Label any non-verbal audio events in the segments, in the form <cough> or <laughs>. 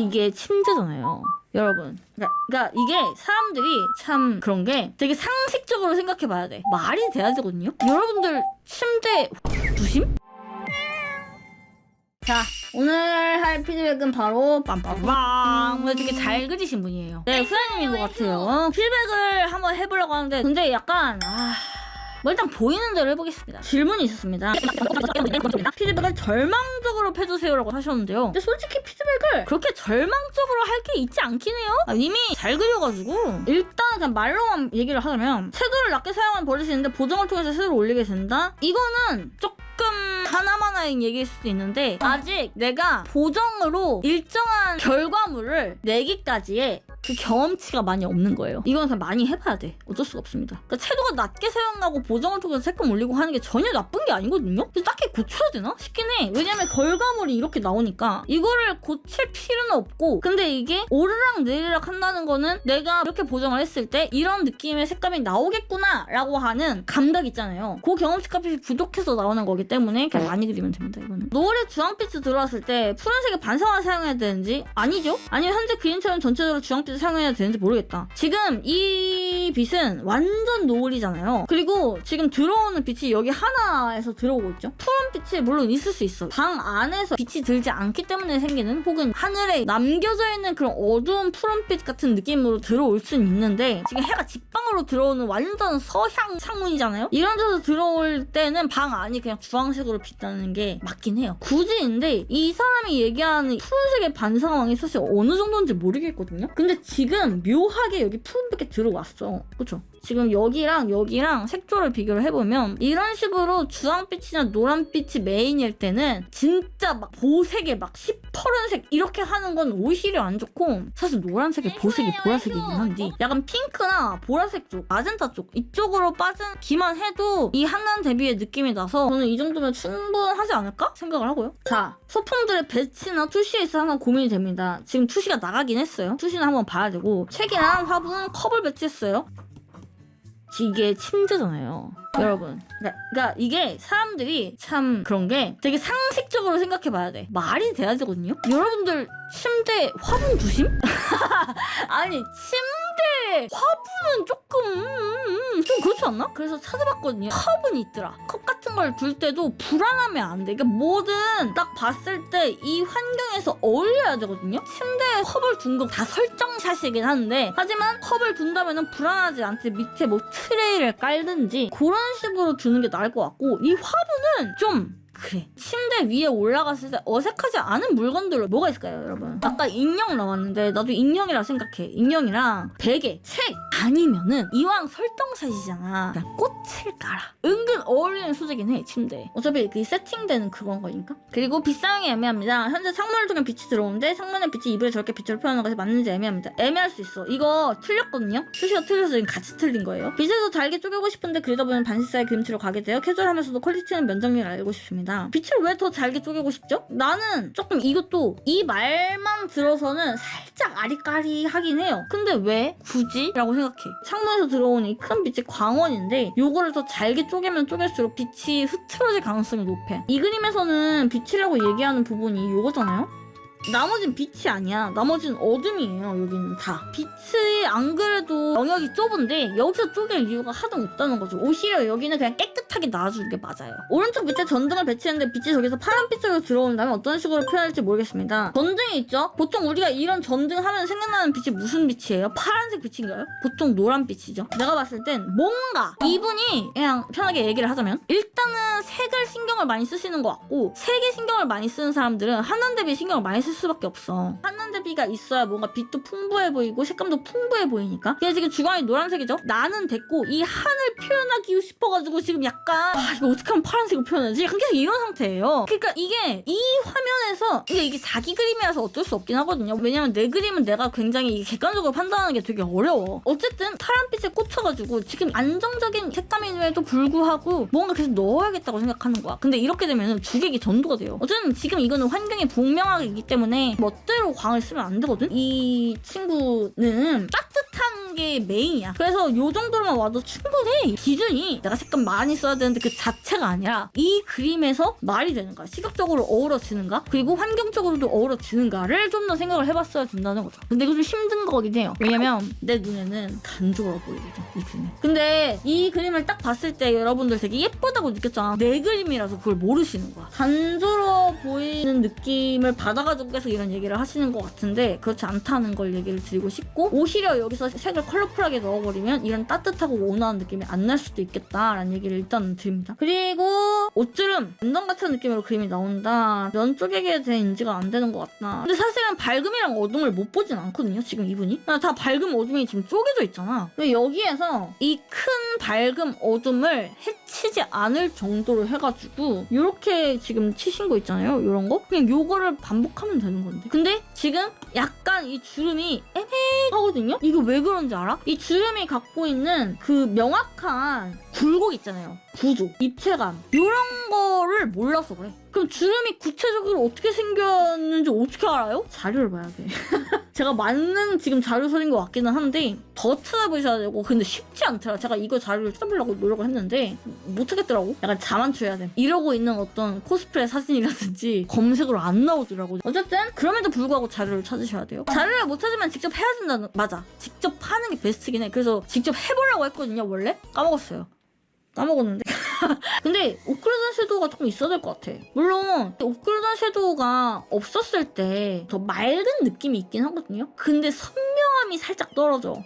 이게 침대잖아요. 여러분. 그러니까, 그러니까 이게 사람들이 참 그런 게 되게 상식적으로 생각해 봐야 돼. 말이 돼야 되거든요. 여러분들 침대 두심? 자, 오늘 할 피드백은 바로 빰빰빰. 오늘 되게 잘 그리신 분이에요. 네, 후야님인 것 같아요. 피드백을 한번 해보려고 하는데, 근데 약간, 아. 뭐 일단 보이는 대로 해보겠습니다. 질문이 있었습니다. 피드백을 절망적으로 해주세요라고 하셨는데요. 근데 솔직히 피드백을 그렇게 절망적으로 할 게 있지 않긴 해요. 아, 이미 잘 그려가지고 일단 그냥 말로만 얘기를 하자면 채도를 낮게 사용한 버릇이 있는데 보정을 통해서 채도를 올리게 된다. 이거는 조금 하나만한 얘기일 수도 있는데 아직 내가 보정으로 일정한 결과물을 내기까지의 그 경험치가 많이 없는 거예요. 이건 그냥 많이 해봐야 돼. 어쩔 수가 없습니다. 그러니까 채도가 낮게 사용하고 보정을 통해서 색감 올리고 하는 게 전혀 나쁜 게 아니거든요. 근데 딱히 고쳐야 되나 싶긴 해. 왜냐면 결과물이 이렇게 나오니까 이거를 고칠 필요는 없고 근데 이게 오르락 내리락 한다는 거는 내가 이렇게 보정을 했을 때 이런 느낌의 색감이 나오겠구나 라고 하는 감각 있잖아요. 그 경험치 값이 부족해서 나오는 거기 때문에 그냥 많이 그리면 됩니다. 이거는 노을에 주황빛이 들어왔을 때 푸른색의 반사만 사용해야 되는지 아니죠? 아니면 현재 그림처럼 전체적으로 주황빛 을 사용해야 되는지 모르겠다. 지금 이 빛은 완전 노을이잖아요. 그리고 지금 들어오는 빛이 여기 하나에서 들어오고 있죠. 푸른 빛이 물론 있을 수 있어. 방 안에서 빛이 들지 않기 때문에 생기는 혹은 하늘에 남겨져 있는 그런 어두운 푸른빛 같은 느낌으로 들어올 수는 있는데 지금 해가 직방 으로 들어오는 완전 서향 창문이잖아요. 이런 데서 들어올 때는 방 안이 그냥 주황색으로 빛나는 게 맞긴 해요. 굳이 근데 이 사람이 얘기하는 푸른색의 반사광이 사실 어느 정도인지 모르겠거든요. 근데 지금 묘하게 여기 푸른빛이 들어왔어. 그쵸? 지금 여기랑 여기랑 색조를 비교를 해보면 이런 식으로 주황빛이나 노란빛이 메인일 때는 진짜 막 보색에 막 시퍼런색 이렇게 하는 건 오히려 안 좋고 사실 노란색에 보색이 보라색이긴 한데 약간 핑크나 보라색 쪽, 마젠타 쪽 이쪽으로 빠진기만 해도 이 한난 대비의 느낌이 나서 저는 이 정도면 충분하지 않을까 생각을 하고요. 자, 소품들의 배치나 투시에 있어 항상 고민이 됩니다. 지금 투시가 나가긴 했어요. 투시는 한번 봐야 되고 책이랑 화분 컵을 배치했어요. 이게 침대잖아요. 여러분. 그러니까, 그러니까 이게 사람들이 참 그런 게 되게 상식적으로 생각해 봐야 돼. 말이 돼야 되거든요. 여러분들 침대 화분 두심? <laughs> 아니 침 대 화분은 조금 음, 음, 좀 그렇지 않나? 그래서 찾아봤거든요. 컵은 있더라. 컵 같은 걸 둘 때도 불안하면 안 돼. 그러니까 뭐든 딱 봤을 때 이 환경에서 어울려야 되거든요. 침대에 컵을 둔 거 다 설정샷이긴 한데 하지만 컵을 둔다면 불안하지 않지 밑에 뭐 트레이를 깔든지 그런 식으로 두는 게 나을 것 같고 이 화분은 좀 그래. 침대 위에 올라갔을 때 어색하지 않은 물건들 뭐가 있을까요, 여러분? 아까 인형 나왔는데 나도 인형이라 생각해. 인형이랑 베개, 책 아니면은 이왕 설정샷이잖아. 그냥 꽃을 깔아. 은근 어울리는 소재긴 해, 침대에. 어차피 그 세팅되는 그건 거니까. 그리고 빛사용이 애매합니다. 현재 창문을 통해 빛이 들어오는데 창문의 빛이 이불에 저렇게 빛을 표현하는 것이 맞는지 애매합니다. 애매할 수 있어. 이거 틀렸거든요? 수시가 틀려서 지금 같이 틀린 거예요. 빛에서 달게 쪼개고 싶은데 그러다 보면 반시사의 그림체로 가게 돼요. 캐주얼하면서도 퀄리티는 면적률을 알고 싶습니다. 빛을 왜 더 잘게 쪼개고 싶죠? 나는 조금 이것도 이 말만 들어서는 살짝 아리까리하긴 해요. 근데 왜 굳이? 라고 생각해. 창문에서 들어오는 이 큰 빛이 광원인데 요거를 더 잘게 쪼개면 쪼갤수록 빛이 흐트러질 가능성이 높아. 이 그림에서는 빛이라고 얘기하는 부분이 요거잖아요? 나머진 빛이 아니야. 나머지는 어둠이에요. 여기는 다. 빛이 안 그래도 영역이 좁은데 여기서 쪼갤 이유가 하도 없다는 거죠. 오히려 여기는 그냥 깨끗하게 놔주는 게 맞아요. 오른쪽 밑에 전등을 배치했는데 빛이 저기서 파란빛으로 들어온다면 어떤 식으로 표현할지 모르겠습니다. 전등이 있죠? 보통 우리가 이런 전등 하면 생각나는 빛이 무슨 빛이에요? 파란색 빛인가요? 보통 노란 빛이죠. 내가 봤을 땐 뭔가 이분이 그냥 편하게 얘기를 하자면 일단은 색을 신경을 많이 쓰시는 것 같고 색에 신경을 많이 쓰는 사람들은 한난 대비 신경을 많이 쓸 수밖에 없어. 한난 대비가 있어야 뭔가 빛도 풍부해 보이고 색감도 풍부해 보이니까. 그냥 지금 주광이 노란색이죠? 나는 됐고 이 하늘 표현하기 싶어가지고 지금 약간 아 이거 어떻게 하면 파란색으로 표현하지? 약간 계속 이런 상태예요. 그러니까 이게 이 화면에서 근데 이게 자기 그림이라서 어쩔 수 없긴 하거든요. 왜냐면 내 그림은 내가 굉장히 객관적으로 판단하는 게 되게 어려워. 어쨌든 파란빛에 꽂혀가지고 지금 안정적인 색감임에도 불구하고 뭔가 계속 넣어야겠다고 생각하는 거야. 근데 이렇게 되면 주객이 전도가 돼요. 어쨌든 지금 이거는 환경이 분명하기 때문에 멋대로 광을 쓰면 안 되거든. 이 친구는 따 뜻한 게 메인이야. 그래서 요 정도로만 와도 충분해. 기준이 내가 색감 많이 써야 되는데 그 자체가 아니라 이 그림에서 말이 되는가, 시각적으로 어우러지는가, 그리고 환경적으로도 어우러지는가를 좀 더 생각을 해봤어야 된다는 거죠. 근데 이거 좀 힘든 거긴 해요. 왜냐면 내 눈에는 단조로워 보이거든, 이 그림이. 근데 이 그림을 딱 봤을 때 여러분들 되게 예쁘다고 느꼈잖아. 내 그림이라서 그걸 모르시는 거야. 단조로워 보이는 느낌을 받아가지고 계속 이런 얘기를 하시는 것 같은데 그렇지 않다는 걸 얘기를 드리고 싶고 오히려 여기서 색을 컬러풀하게 넣어버리면 이런 따뜻하고 온화한 느낌이 안 날 수도 있겠다라는 얘기를 일단 드립니다. 그리고 옷주름, 운동 같은 느낌으로 그림이 나온다. 면 쪼개기에 대한 인지가 안 되는 것 같다. 근데 사실은 밝음이랑 어둠을 못 보진 않거든요. 지금 이분이. 그냥 다 밝음 어둠이 지금 쪼개져 있잖아. 근데 여기에서 이 큰 밝음 어둠을 해치지 않을 정도로 해가지고 이렇게 지금 치신 거 있잖아요. 이런 거. 그냥 요거를 반복하면 되는 건데. 근데 지금 약간 이 주름이 애매하거든요. 이거 왜 그런지 알아? 이 주름이 갖고 있는 그 명확한 굴곡 있잖아요. 구조, 입체감 이런 거를 몰라서 그래. 그럼 주름이 구체적으로 어떻게 생겼는지 어떻게 알아요? 자료를 봐야 돼. <laughs> 제가 맞는 지금 자료설인 것 같기는 한데 더 찾아보셔야 되고 근데 쉽지 않더라. 제가 이거 자료를 찾아보려고 노력을 했는데 못 찾겠더라고. 약간 자만추해야 돼. 이러고 있는 어떤 코스프레 사진이라든지 검색으로 안 나오더라고. 어쨌든 그럼에도 불구하고 자료를 찾으셔야 돼요. 자료를 못 찾으면 직접 해야 된다는 맞아. 직접 하는 게 베스트긴 해. 그래서 직접 해보려고 했거든요. 원래 까먹었어요. 까먹었는데. <laughs> <laughs> 근데 오클루전 섀도우가 조금 있어야 될 것 같아. 물론 오클루전 섀도우가 없었을 때 더 맑은 느낌이 있긴 하거든요. 근데 선명함이 살짝 떨어져.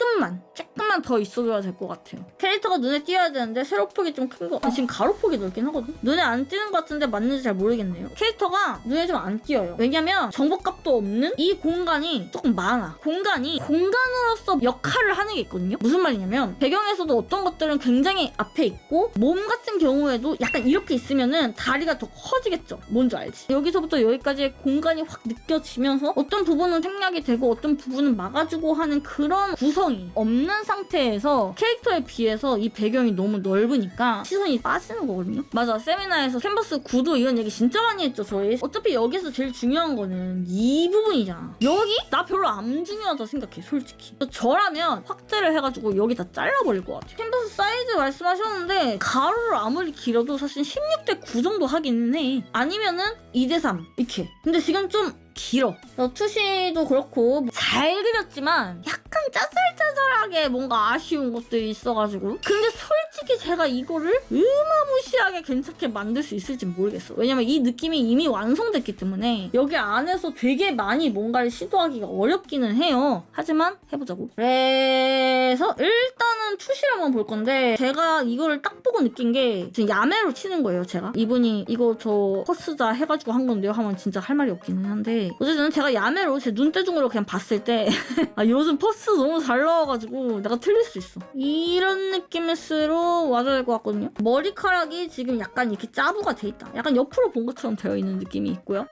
조금만 조금만 더 있어줘야 될 것 같아요. 캐릭터가 눈에 띄어야 되는데 세로폭이 좀 큰 거. 아, 지금 가로폭이 넓긴 하거든. 눈에 안 띄는 것 같은데 맞는지 잘 모르겠네요. 캐릭터가 눈에 좀 안 띄어요. 왜냐면 정보값도 없는 이 공간이 조금 많아. 공간이 공간으로서 역할을 하는 게 있거든요. 무슨 말이냐면 배경에서도 어떤 것들은 굉장히 앞에 있고 몸 같은 경우에도 약간 이렇게 있으면은 다리가 더 커지겠죠. 뭔지 알지? 여기서부터 여기까지의 공간이 확 느껴지면서 어떤 부분은 생략이 되고 어떤 부분은 막아주고 하는 그런 구성 이 없는 상태에서 캐릭터에 비해서 이 배경이 너무 넓으니까 시선이 빠지는 거거든요. 맞아. 세미나에서 캔버스 구도 이런 얘기 진짜 많이 했죠, 저희. 어차피 여기서 제일 중요한 거는 이 부분이잖아. 여기? 나 별로 안 중요하다 생각해, 솔직히. 저라면 확대를 해가지고 여기 다 잘라버릴 것 같아요. 캔버스 사이즈 말씀하셨는데 가로를 아무리 길어도 사실 16대 9 정도 하기는 해. 아니면은 2대 3 이렇게. 근데 지금 좀 길어. 어, 투시도 그렇고 잘 그렸지만 약간 짜잘짜잘하게 뭔가 아쉬운 것들이 있어가지고 근데 솔직히 제가 이거를 으마무시하게 괜찮게 만들 수 있을지 모르겠어. 왜냐면 이 느낌이 이미 완성됐기 때문에 여기 안에서 되게 많이 뭔가를 시도하기가 어렵기는 해요. 하지만 해보자고. 그래서 일단은 투시를 한번 볼 건데 제가 이거를 딱 보고 느낀 게 지금 야매로 치는 거예요. 제가 이분이 이거 저 퍼스자 해가지고 한 건데요. 하면 진짜 할 말이 없기는 한데 어쨌든 제가 야매로 제 눈대중으로 그냥 봤을 때 <laughs> 아, 요즘 퍼스 너무 잘 나와가지고 내가 틀릴 수 있어. 이런 느낌으로 와줘야 될 것 같거든요. 머리카락이 지금 약간 이렇게 짜부가 돼 있다. 약간 옆으로 본 것처럼 되어 있는 느낌이 있고요.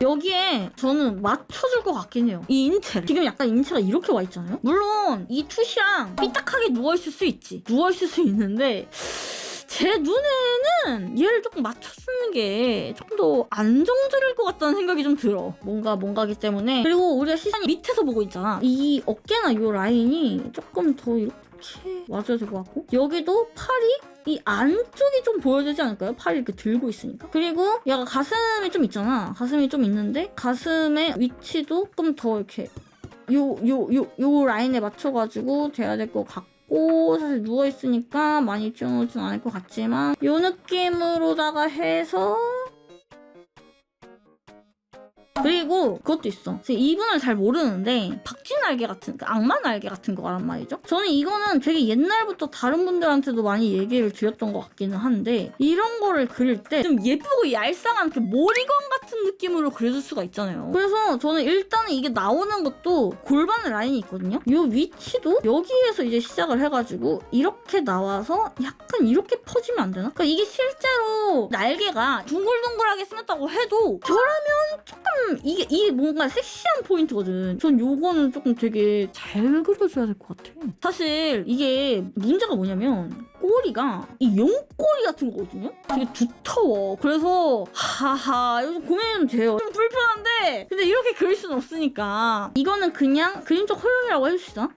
여기에 저는 맞춰줄 것 같긴 해요. 이 인체를. 지금 약간 인체가 이렇게 와 있잖아요. 물론 이 투시랑 삐딱하게 누워있을 수 있지. 누워있을 수 있는데 제 눈에는 얘를 조금 맞춰주는 게 조금 더 안정적일 것 같다는 생각이 좀 들어. 뭔가 뭔가기 때문에. 그리고 우리가 시선이 밑에서 보고 있잖아. 이 어깨나 이 라인이 조금 더 이렇게 와줘야 될 것 같고 여기도 팔이 이 안쪽이 좀 보여지지 않을까요? 팔이 이렇게 들고 있으니까. 그리고 얘가 가슴이 좀 있잖아. 가슴이 좀 있는데 가슴의 위치도 조금 더 이렇게 요 요 요 요 라인에 맞춰가지고 돼야 될 것 같고 사실 누워 있으니까 많이 찌워놓진 않을 것 같지만 요 느낌으로다가 해서 그리고 그것도 있어. 제가 이분을 잘 모르는데 박쥐 날개 같은 그 악마 날개 같은 거란 말이죠. 저는 이거는 되게 옛날부터 다른 분들한테도 많이 얘기를 드렸던 것 같기는 한데 이런 거를 그릴 때 좀 예쁘고 얄쌍한 그 모리건 같은 느낌으로 그려줄 수가 있잖아요. 그래서 저는 일단은 이게 나오는 것도 골반 라인이 있거든요. 이 위치도 여기에서 이제 시작을 해가지고 이렇게 나와서 약간 이렇게 퍼지면 안 되나? 그러니까 이게 실제로 날개가 둥글둥글하게 생겼다고 해도 저라면 조금 이게 이게 뭔가 섹시한 포인트거든. 전 요거는 조금 되게 잘 그려줘야 될 것 같아. 사실 이게 문제가 뭐냐면 꼬리가 이 용꼬리 같은 거거든요. 되게 두터워. 그래서 하하 요즘 고민이 좀 돼요. 좀 불편한데 근데 이렇게 그릴 수는 없으니까 이거는 그냥 그림적 허용이라고 해줍시다.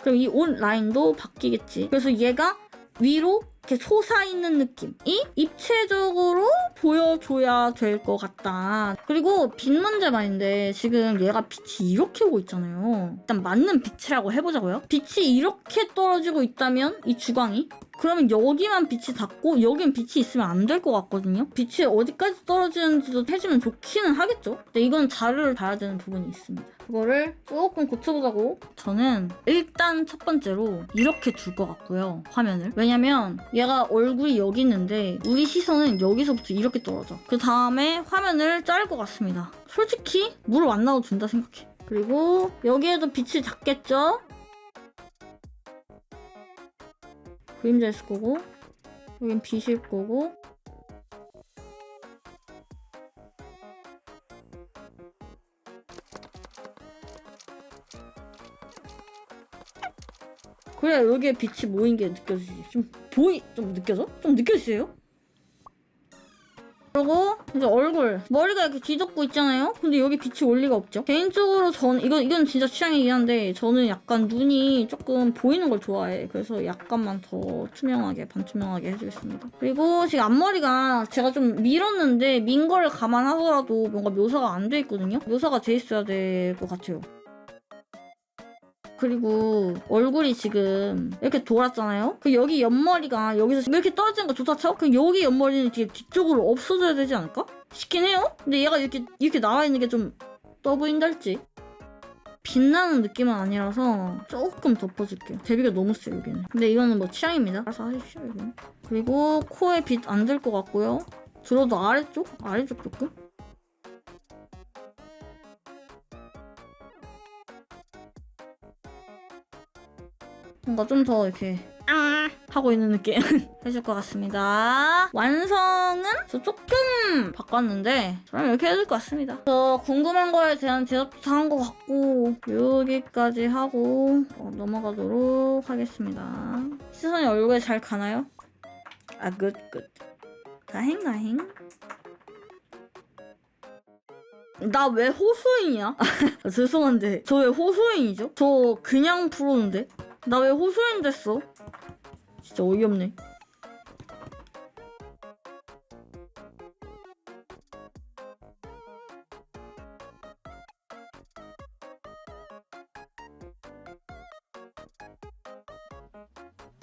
그럼 이옷 라인도 바뀌겠지. 그래서 얘가 위로 이렇게 솟아있는 느낌이 입체적으로 보여줘야 될 것 같다. 그리고 빛 문제만 있는데 지금 얘가 빛이 이렇게 오고 있잖아요. 일단 맞는 빛이라고 해보자고요. 빛이 이렇게 떨어지고 있다면 이 주광이 그러면 여기만 빛이 닿고 여긴 빛이 있으면 안 될 것 같거든요. 빛이 어디까지 떨어지는지도 해주면 좋기는 하겠죠. 근데 이건 자료를 봐야 되는 부분이 있습니다. 그거를 조금 고쳐보자고. 저는 일단 첫 번째로 이렇게 둘 것 같고요. 화면을. 왜냐면 얘가 얼굴이 여기 있는데 우리 시선은 여기서부터 이렇게 떨어져. 그 다음에 화면을 자를 것 같습니다. 솔직히 물 안 나도 된다 생각해. 그리고 여기에도 빛이 닿겠죠? 그림자 있을 거고 여긴 빛일 거고 그래 여기에 빛이 모인 게 느껴지지. 좀 보이 좀 느껴져? 좀 느껴지세요? 그리고 이제 얼굴. 머리가 이렇게 뒤덮고 있잖아요? 근데 여기 빛이 올 리가 없죠? 개인적으로 전 이건 이건 진짜 취향이긴 한데 저는 약간 눈이 조금 보이는 걸 좋아해. 그래서 약간만 더 투명하게 반투명하게 해주겠습니다. 그리고 지금 앞머리가 제가 좀 밀었는데 민 거를 감안하더라도 뭔가 묘사가 안 돼 있거든요? 묘사가 돼 있어야 될 것 같아요 그리고 얼굴이 지금 이렇게 돌았잖아요. 그 여기 옆머리가 여기서 이렇게 떨어지는 거 조차 쳐? 그럼 여기 옆머리는 뒤에 뒤쪽으로 없어져야 되지 않을까? 싶긴 해요. 근데 얘가 이렇게 이렇게 나와 있는 게 좀 떠 보인달지. 빛나는 느낌은 아니라서 조금 덮어줄게요. 대비가 너무 세 여기는. 근데 이거는 뭐 취향입니다. 알아서 하십시오 이건. 그리고 코에 빛 안 들 것 같고요. 들어도 아래쪽? 아래쪽 조금? 뭔가 좀 더 이렇게 아 하고 있는 느낌 <laughs> 해줄 것 같습니다. 완성은 저 조금 바꿨는데 저는 이렇게 해줄 것 같습니다. 저 궁금한 거에 대한 대답도 한것 같고 여기까지 하고 어, 넘어가도록 하겠습니다. 시선이 얼굴에 잘 가나요? 아 굿, 굿. 다행, 다행. 나 왜 호수인이야? <laughs> 아, 죄송한데 저 왜 호수인이죠? 저 그냥 프로인데 나 왜 호수인 됐어? 진짜 어이없네.